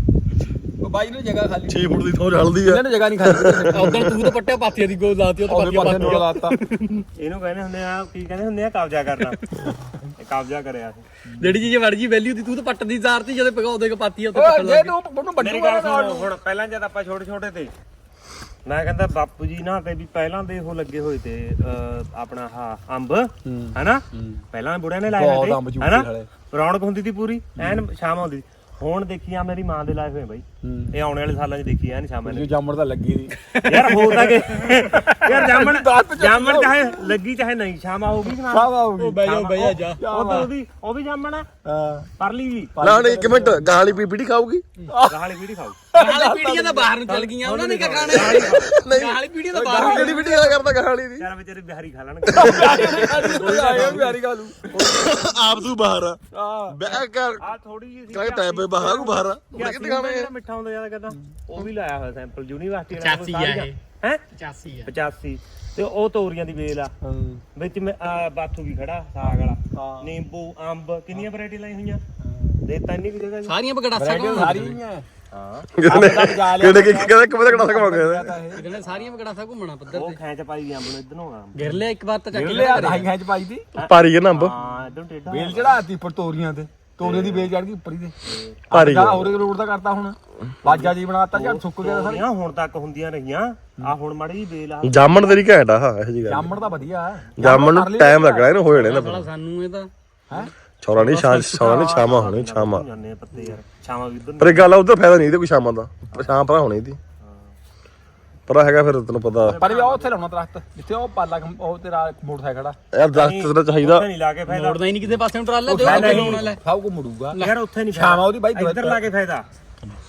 ਉਹ ਬਾਈ ਨੂੰ ਜਗ੍ਹਾ ਖਾਲੀ। 6 ਫੁੱਟ ਦੀ ਥਾਂ ਜਲਦੀ ਆ ਇਹਨਾਂ ਨੇ ਜਗ੍ਹਾ ਨਹੀਂ ਖਾਲੀ। ਉਦੋਂ ਤੂੰ ਤਾਂ ਪੱਟਿਆ ਪਾਥੀਆਂ ਦੀ ਗੋਲ ਲਾਤੀ ਉਹ ਤਾਂ ਉਹਦੇ ਪਾਥੀਆਂ ਪਾਸੇ ਨੂੰ ਲਾਤਾ। ਇਹਨੂੰ ਕਹਿੰਦੇ ਹੁੰਦੇ ਆ ਕੀ ਕਹਿੰਦੇ ਹੁੰਦੇ ਆ ਕਬਜ਼ਾ ਕਰਨਾ। ਇਹ ਕਬਜ਼ਾ ਕਰਿਆ ਸੀ। ਜਿਹੜੀ ਚੀਜ਼ ਵੜ ਗਈ ਵੈਲਿਊ ਦੀ ਤੂੰ ਤਾਂ ਪੱਟ ਦੀ ਜ਼ਾਰ ਤੀ ਜਦੋਂ ਪਕਾਉਂਦੇ ਕੋ ਪਾਥੀਆਂ ਉੱਤੇ ਓਏ ਪੱਟਣ ਜੇ ਲੱਗ ਤੂੰ ਉਹਨੂੰ ਮੇਰੀ ਵੱਡੂ ਗੱਲ ਸੁਣ ਹੁਣ ਪਹਿਲਾਂ ਜਦ ਆਪਾਂ ਛੋਟੇ ਛੋਟੇ ਤੇ ਮੈਂ ਕਹਿੰਦਾ ਬਾਪੂ ਜੀ ਨਾ ਤੇ ਵੀ ਪਹਿਲਾਂ ਦੇ ਉਹ ਲੱਗੇ ਹੋਏ ਤੇ ਅਹ, ਆਪਣਾ ਹਾਂ ਅੰਬ ਹੈਨਾ? ਪਹਿਲਾਂ ਬੁੜਿਆਂ ਨੇ ਲਾਏ ਬਹੁਤ ਹੋਏ ਅੰਬ ਤੇ ਝੂਟੇ ਹੈਨਾ? ਵਾਲੇ। ਰੌਣਕ ਹੁੰਦੀ ਸੀ ਪੂਰੀ ਐਨ ਸ਼ਾਮ ਆਉਂਦੀ ਸੀ। ਹੁਣ ਦੇਖੀ ਆ ਮੇਰੀ ਮਾਂ ਦੇ ਲਾਏ ਹੋਏ ਬਾਈ। ਇਹ ਆਉਣੇ ਵਾਲੇ ਸਾਲਾਂ 'ਚ ਦੇਖੀ ਐਨ ਸ਼ਾਮਾਂ ਜੋ ਨੇ। ਜਾਮਣ ਤਾਂ ਲੱਗੀ ਦੀ ਯਾਰ ਹੋ ਤਾਂ ਗਏ ਯਾਰ ਜਾਮਣ ਜਾਮਣ ਚਾਹੇ ਲੱਗੀ ਚਾਹੇ ਨਹੀਂ ਸ਼ਾਮਾ ਹੋਊਗੀ ਕਿ ਨਾ ਸਾਵਾ ਹੋਊਗੀ। ਬਈ ਜਾ ਬਈ ਜਾ। ਉਹ ਤਾਂ ਉਹਦੀ ਉਹ ਵੀ ਜਾਮਣ ਆ। ਹਾਂ। ਪਰਲੀ ਵੀ। ਨਾ ਨਹੀਂ ਇੱਕ ਮਿੰਟ ਗਾਲੀ ਪੀਪੀੜੀ ਖਾਊਗੀ? ਗਾਲੀ ਵੀੜੀ ਖਾਊ। ਗਾਲੀ ਪੀੜੀਆਂ ਤਾਂ ਬਾਹਰ ਨੂੰ ਚੱਲ ਗਈਆਂ ਉਹਨਾਂ ਨੇ ਕਿਆ ਖਾਣਾ ਨਹੀਂ। ਗਾਲੀ ਪੀੜੀਆਂ ਤਾਂ ਬਾਹਰ ਕਿਹੜੀ ਵੀਡੀ ਗੱਲ ਕਰਦਾ ਗਾਲੀ ਦੀ? ਯਾਰ ਵਿਚਾਰੇ ਬਿਹਾਰੀ ਖਾ ਲੈਣਗੇ। ਆਇਆ ਪਿਆਰੀ ਗੱਲ ਆਪ ਤੂੰ ਬਾਹਰ ਆ। ਆ ਬਹਿ ਕਰ। ਆ ਥੋੜੀ ਜਿਹੀ ਸੀ ਕਾਹ ਟਾਈਮ ਪੇ ਬਾਹਰ ਨੂੰ ਬਾਹਰ ਆ। ਉਹਨੇ ਕਿੱਥੇ ਖਾਣਾ ਜਿਹੜਾ ਮਿੱਠਾ ਹੁੰਦਾ ਜ਼ਿਆਦਾ ਕਹਿੰਦਾ ਉਹ ਵੀ ਲਾਇਆ ਹੋਇਆ ਸੈਂਪਲ ਯੂਨੀਵਰਸਿਟੀ 85 ਆ ਇਹ। ਹੈ? 85 ਆ। 85 ਤੇ ਉਹ ਤੋਰੀਆਂ ਦੀ ਵੇਲ ਆ। ਵਿੱਚ ਮੈਂ ਬਾਥੂ ਵੀ ਖੜਾ ਸਾਗ ਵਾਲਾ। ਹਾਂ। ਨਿੰਬੂ ਅੰਬ ਕਿੰਨੀਆਂ ਵੈਰਾਈਟੀ ਲਾਈ ਹੋਈਆਂ? ਦੇ ਤਾਂ ਨਹੀਂ ਵੀ ਜਗ੍ਹਾ ਸਾਰੀਆਂ ਬਗੜਾਸਾ ਕੋਲ ਸਾਰੀਆਂ ਹਾਂ ਕਿਹਨੇ ਕਿਹਨੇ ਕਿ ਕਹਿੰਦਾ ਕਿਵੇਂ ਕੜਾ ਗਿਆ ਕਹਿੰਦੇ ਸਾਰੀਆਂ ਬਗੜਾਸਾ ਘੁੰਮਣਾ ਪੱਧਰ ਉਹ ਤੇ। ਖੈਂਚ ਪਾਈ ਅੰਬ ਨੂੰ ਇਧਰ ਨੂੰ ਆ। ਗਿਰ ਲਿਆ ਇੱਕ ਵਾਰ ਤਾਂ ਚੱਕ ਲਿਆ ਆ ਢਾਈ ਖਾਂਚ ਪਾਈ ਦੀ। ਭਾਰੀ ਹੈ ਨਾ ਅੰਬ? ਹਾਂ ਇਧਰ ਟੇਡਾ ਵੇਲ ਚੜਾਤੀ ਉੱਪਰ ਤੋਰੀਆਂ ਤੇ। ਤੋਰੀਆਂ ਦੀ ਵੇਲ ਚੜ ਗਈ ਉੱਪਰ ਹੀ ਤੇ। ਭਾਰੀ ਜਾ ਹੈ ਹੋਰ ਰੋਡ ਦਾ ਕਰਤਾ ਹੁਣ। ਬਾਜਾ ਜੀ ਬਣਾਤਾ ਝੜ ਸੁੱਕ ਗਿਆ ਸਾਰੇ। ਤੋਰੀਆਂ ਹੁਣ ਤੱਕ ਹੁੰਦੀਆਂ ਰਹੀਆਂ। ਆ ਹੁਣ ਮਾੜੀ ਜਿਹੀ ਵੇਲ ਆ। ਜਾਮਣ ਤੇਰੀ ਘੈਂਟ ਆ ਹਾਂ ਇਹੋ ਜੀ ਗੱਲ ਜਾਮਣ ਤਾਂ ਵਧੀਆ ਜਾਮਣ ਨੂੰ ਟਾਈਮ ਲੱਗਣਾ ਇਹਨੂੰ ਹੋ ਜਾਣੇ ਨਾ ਸਾਲਾ ਸਾਨੂੰ ਇਹ ਤਾਂ ਹੈ? ਛੋਰਾ ਨਹੀਂ ਛਾਂ ਛੋਰਾ ਨਹੀਂ ਛਾਵਾਂ ਹੋਣੀ ਛਾਵਾਂ। ਜਾਂਦੇ ਆ ਪੱਤੇ ਯਾਰ। ਛਾਵਾਂ ਵੀ ਇਧਰ ਪਰ ਇਹ ਗੱਲ ਆ ਉਧਰ ਫਾਇਦਾ ਨਹੀਂ ਇਹਦੇ ਕੋਈ ਸ਼ਾਮਾਂ ਦਾ। ਸ਼ਾਮ ਭਰਾ ਹੋਣੀ ਇਹਦੀ। ਪਰ ਹੈਗਾ ਫਿਰ ਤੈਨੂੰ ਪਤਾ। ਪਰ ਵੀ ਉਹ ਉੱਥੇ ਲਾਉਣਾ ਦਰਖਤ ਜਿੱਥੇ ਉਹ ਪਾਲਾ ਖੰ- ਉਹ ਤੇਰਾ ਮੋਟਰਸਾਈਕਲ ਖੜਾ ਯਾਰ ਦਰਖਤ ਤੇਰਾ ਚਾਹੀਦਾ। ਨਹੀਂ ਲਾ ਕੇ ਫਾਇਦਾ। ਮੋੜਦਾ ਹੀ ਨਹੀਂ ਕਿਤੇ ਪਾਸੇ ਨੂੰ ਟਰਾਲਾ ਦੇ ਉਹ ਲਾਉਣ ਵਾਲਾ। ਸਭ ਕੋ ਮੁੜੂਗਾ। ਯਾਰ ਉੱਥੇ ਨਹੀਂ ਛਾਵਾਂ ਉਹਦੀ ਬਾਈ ਇੱਧਰ ਲਾ ਕੇ ਫਾਇਦਾ।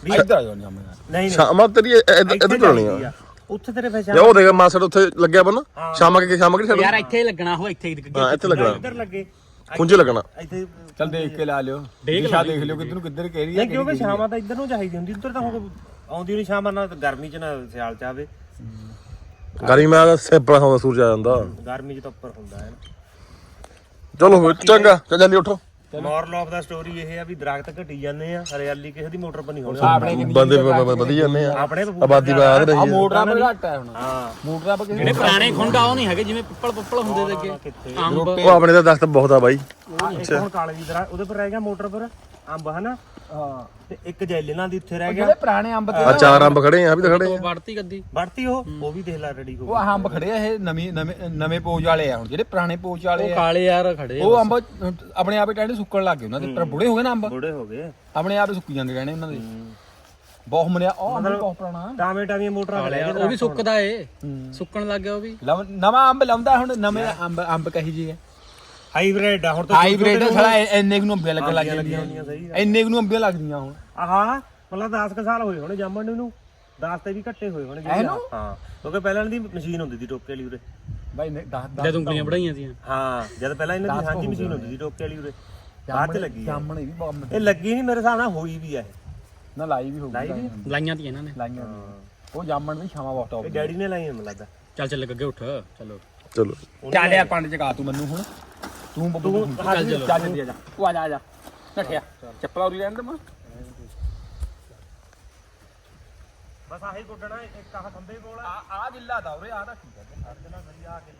ਇੱਧਰ ਆ ਜਾਓ ਜਾਮਣ ਨਹੀਂ ਨਹੀਂ। ਸ਼ਾਮਾਂ ਤੇਰੀ ਇੱਧਰ ਇੱਧਰ ਲਾਉਣੀ ਚਾਹੀਦੀ ਆ। ਉੱਥੇ ਤੇਰੇ ਫਾਇਦਾ ਜੇ ਉਹ ਦੇਖ ਮਾਸੜ ਉੱਥੇ ਲੱਗਿਆ ਬੰਨਾ ਸ਼ਾਮਾਂ ਕੇ ਸ਼ਾਮਾਂ ਕਿ ਯਾਰ ਇੱਥੇ ਹੀ ਲੱਗਣਾ ਹੋ ਇੱਥੇ ਹੀ ਹਾਂ ਇੱਥੇ ਲੱਗਣਾ। ਇੱਧਰ ਲੱਗੇ। ਖੁੰਝੇ ਲੱਗਣਾ। ਇੱਥੇ ਚੱਲ ਦੇਖ ਕੇ ਲਾ ਲਿਓ। ਦੇਖ ਲਿਓ ਕਿੱਧਰ ਨੂੰ ਕਿੱਧਰ ਕਹਿ ਰਹੀ ਹੈ ਨਹੀਂ ਕਿਉਂਕਿ ਸ਼ਾਮਾਂ ਤਾਂ ਇੱਧਰ ਨੂੰ ਚਾਹੀਦੀ ਹੁੰਦੀ ਉੱਧਰ ਤਾਂ ਹੁਣ ਆਉਂਦੀ ਨਹੀਂ ਸ਼ਾਮਾਂ ਨਾਲ ਗਰਮੀ ਚ ਨਾ ਸਿਆਲ ਚ ਆਵੇ। ਗਰਮੀ ਮੈਂ ਸੇਪੜਾ ਹੁੰਦਾ ਸੂਰਜ ਆ ਜਾਂਦਾ। ਗਰਮੀ ਚ ਤਾਂ ਉੱਪਰ ਹੁੰਦਾ ਹੈ। ਚਲੋ ਫਿਰ, ਚੰਗਾ ਚੱਲ ਜਲਦੀ ਉੱਠੋ। ਮੋਰਲ ਆਫ ਦਾ ਸਟੋਰੀ ਇਹ ਆ ਵੀ ਦਰਖਤ ਘਟੀ ਜਾਂਦੇ ਆ ਹਰਿਆਲੀ ਕਿਸੇ ਦੀ ਮੋਟਰ ਪਰ ਨਹੀਂ ਹੋਣੀ। ਆਪਣੇ ਬੰਦੇ ਵਧੀ ਜਾਂਦੇ ਆ। ਆਪਣੇ ਤਾਂ ਆਬਾਦੀ ਬਾਦ ਆ ਰਹੀ ਹੈ ਮੋਟਰਾਂ ਪਰ ਘੱਟ ਹੈ ਹੁਣ। ਹਾਂ। ਮੋਟਰਾਂ ਪਰ ਜਿਹੜੇ ਪੁਰਾਣੇ ਖੁੰਡਾ ਉਹ ਨਹੀਂ ਹੈਗੇ ਜਿਵੇਂ ਪਿੱਪਲ ਪੁੱਪਲ ਹੁੰਦੇ ਤੇ ਅੱਗੇ ਕਿੱਥੇ? ਅੰਬ। ਉਹ ਆਪਣੇ ਦਾ ਦਰਖਤ ਬਹੁਤ ਆ ਬਾਈ। ਇੱਕ ਹੁਣ ਕਾਲੇ ਦੀ ਦਰਖਤ ਉਹਦੇ ਪਰ ਰਹਿ ਗਿਆ ਮੋਟਰ ਪਰ। ਅੰਬ ਹਨਾ? ਹਾਂ ਤੇ ਇੱਕ ਜੈਲਨਾਂ ਦੀ ਉੱਥੇ ਰਹਿ ਗਿਆ। ਜਿਹੜੇ ਪੁਰਾਣੇ ਅੰਬ ਤੇ ਆ ਚਾਰ ਅੰਬ ਖੜੇ ਆ ਵੀ ਤਾਂ ਖੜੇ ਆ। ਉਹ ਵੜਤੀ ਗੱਦੀ। ਵੜਤੀ ਉਹ? ਉਹ ਵੀ ਦੇਖ ਲੈ ਰੈਡੀ ਹੋ ਉਹ ਆਹ ਅੰਬ ਖੜੇ ਆ ਇਹ ਨਵੇਂ ਨਵੇਂ ਨਵੇਂ ਪੋਜ ਵਾਲੇ ਆ ਹੁਣ ਜਿਹੜੇ ਪੁਰਾਣੇ ਪੋਜ ਵਾਲੇ ਉਹ ਆ। ਕਾਲੇ ਯਾਰ ਖੜੇ ਉਹ ਅੰਬ ਆਪਣੇ ਆਪ ਹੀ ਟੈਂਡੇ ਸੁੱਕਣ ਲੱਗ ਗਏ ਉਹਨਾਂ ਦੇ ਪਰ ਬੁੜੇ ਹੋ ਗਏ ਨਾ ਅੰਬ? ਬੁੜੇ ਹੋ ਗਏ। ਆਪਣੇ ਆਪ ਹੀ ਸੁੱਕੀ ਜਾਂਦੇ ਰਹਿਣੇ ਉਹਨਾਂ ਦੇ। ਬਹੁਤ ਮਨਿਆ ਉਹ ਅੰਬ ਬਹੁਤ ਪੁਰਾਣਾ। ਟਾਵੇਂ ਟਾਵੀਆਂ ਮੋਟਰਾਂ ਗਏ ਉਹ ਵੀ ਸੁੱਕਦਾ ਏ। ਸੁੱਕਣ ਲੱਗ ਗਿਆ ਉਹ ਵੀ। ਲਵ- ਨਵਾਂ ਅੰਬ ਲਾਉਂਦਾ ਹੁਣ ਨਵੇਂ ਅੰਬ ਅੰਬ ਕਹੀ ਜੀ ਹੈ। ਹਾਈਬ੍ਰਿਡ ਆ ਹੁਣ ਤਾਂ ਹਾਈਬ੍ਰਿਡ ਸਾਲਾ ਇੰਨੇ ਕੁ ਨੂੰ ਅੰਬੀਆਂ ਲੱਗਣ ਲੱਗ ਜਾਂਦੀਆਂ ਸਹੀ ਇੰਨੇ ਕੁ ਨੂੰ ਅੰਬੀਆਂ ਲੱਗਦੀਆਂ ਹੁਣ। ਆਹਾ ਮਤਲਬ 10 ਕ ਸਾਲ ਹੋਏ ਹੋਣੇ ਜਾਮਣ ਨੂੰ। 10 ਤੇ ਵੀ ਘੱਟੇ ਹੋਏ ਹੋਣੇ ਜਿਹੜੇ ਆ। ਹਾਂ ਕਿਉਂਕਿ ਪਹਿਲਾਂ ਇਹਨਾਂ ਦੀ ਮਸ਼ੀਨ ਹੁੰਦੀ ਸੀ ਟੋਕੇ ਵਾਲੀ ਉਰੇ। ਬਾਈ ਨੇ 10 ਜਦ ਉਂਗਲੀਆਂ ਬੜਾਈਆਂ ਸੀ ਹਾਂ ਜਦ ਪਹਿਲਾਂ ਇਹਨਾਂ ਦੀ ਸਾਂਝੀ ਮਸ਼ੀਨ ਹੁੰਦੀ ਸੀ ਟੋਕੇ ਵਾਲੀ ਉਰੇ। ਬਾਅਦ ਚ ਲੱਗੀ ਆ। ਜਾਮਣ ਇਹ ਵੀ ਬਹੁਤ ਇਹ ਲੱਗੀ ਨਹੀਂ ਮੇਰੇ ਹਿਸਾਬ ਨਾਲ ਹੋਈ ਵੀ ਆ ਇਹ। ਨਾ ਲਾਈ ਵੀ ਹੋਊਗੀ ਲਾਈ ਵੀ? ਲਾਈਆਂ ਤੀ ਇਹਨਾਂ ਨੇ। ਲਾਈਆਂ ਉਹ ਜਾਮਣ ਦੀ ਛਾਵਾਂ ਬਹੁਤ ਇਹ ਟੌਪ ਡੈਡੀ ਨੇ ਲਾਈ ਮੈਨੂੰ ਲੱਗਦਾ। ਚੱਲ ਚੱਲ ਅੱਗੇ ਉੱਠ। ਚਲੋ। ਚਲੋ। ਚੱਲ ਯਾਰ ਪੰਡ ਚਕਾ ਤੂੰ ਮੈਨੂੰ ਹੁਣ। ਤੂੰ ਬੱਬੂ ਤੂੰ ਚੱਲ ਚੱਲ ਚੱਲ ਜਾ ਤੂੰ ਆ ਜਾ ਆ ਜਾ। ਨਠਿਆ। ਚੱਪਲਾਂ ਉਰੀ ਰਹਿਣ ਦੇ ਮੈਂ। ਬਸ ਆਹੀ ਗੁੱਡਣਾ ਇੱਕ ਆਹ ਖੰਬੇ ਕੋਲ ਆ। ਆ ਗਿੱਲਾ ਦਾ ਉਰੇ ਆ ਦਾ ਠੀਕ ਹੈ ਅਰਜਨਾ ਸਰੀ ਆ ਕੇ